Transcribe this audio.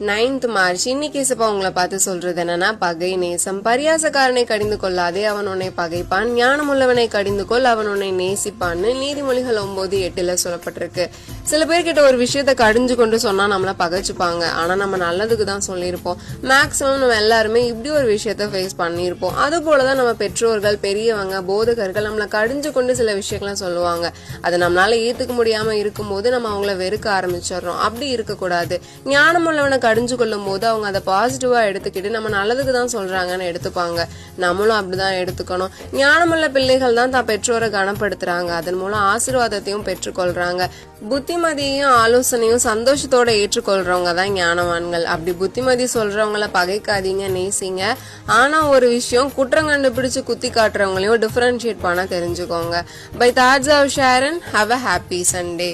Ninth March இன்னைக்கு இசப்பா உங்களை பார்த்து சொல்றது என்னன்னா பகை நேசம். பரியாசக்காரனை கடிந்து கொள்ளாதே அவன் உன்னை பகைப்பான். ஞானமுள்ளவனை கடிந்து கொள் அவன் உன்னை நேசிப்பான்னு நீதிமொழிகள் ஒன்பது எட்டுல சொல்லப்பட்டிருக்கு. சில பேர்கிட்ட ஒரு விஷயத்த கடிஞ்சு கொண்டு சொன்னா நம்மள பகைச்சுப்பாங்க. ஆனா நம்ம நல்லதுக்கு தான் சொல்லியிருப்போம். மேக்சிமம் நம்ம எல்லாருமே இப்படி ஒரு விஷயத்த ஃபேஸ் பண்ணியிருப்போம். அது போலதான் நம்ம பெற்றோர்கள் பெரியவங்க போதகர்கள் நம்மளை கடிஞ்சு கொண்டு சில விஷயங்களை சொல்லுவாங்க. அதை நம்மளால ஏத்துக்க முடியாம இருக்கும்போது நம்ம அவங்கள வெறுக்க ஆரம்பிச்சிடுறோம். அப்படி இருக்கக்கூடாது. ஞானமுள்ளவனை கடிஞ்சு கொள்ளும் போது அவங்க அதை பாசிட்டிவாக எடுத்துக்கிட்டு நம்ம நல்லதுக்கு தான் சொல்கிறாங்கன்னு எடுத்துப்பாங்க. நம்மளும் அப்படிதான் எடுத்துக்கணும். ஞானமுள்ள பிள்ளைகள் தான் தான் பெற்றோரை கனப்படுத்துகிறாங்க அதன் மூலம் ஆசீர்வாதத்தையும் பெற்றுக்கொள்கிறாங்க புத்திமதியையும் ஆலோசனையும் சந்தோஷத்தோட ஏற்றுக்கொள்றவங்க தான் ஞானவான்கள். அப்படி புத்திமதி சொல்றவங்கள பகைக்காதீங்க நேசிங்க. ஆனா ஒரு விஷயம் குற்றம் கண்டுபிடிச்சு குத்தி காட்டுறவங்களையும் டிஃபரன்ஷியேட் பண்ண தெரிஞ்சுக்கோங்க. Bye Taj Sharon have a happy Sunday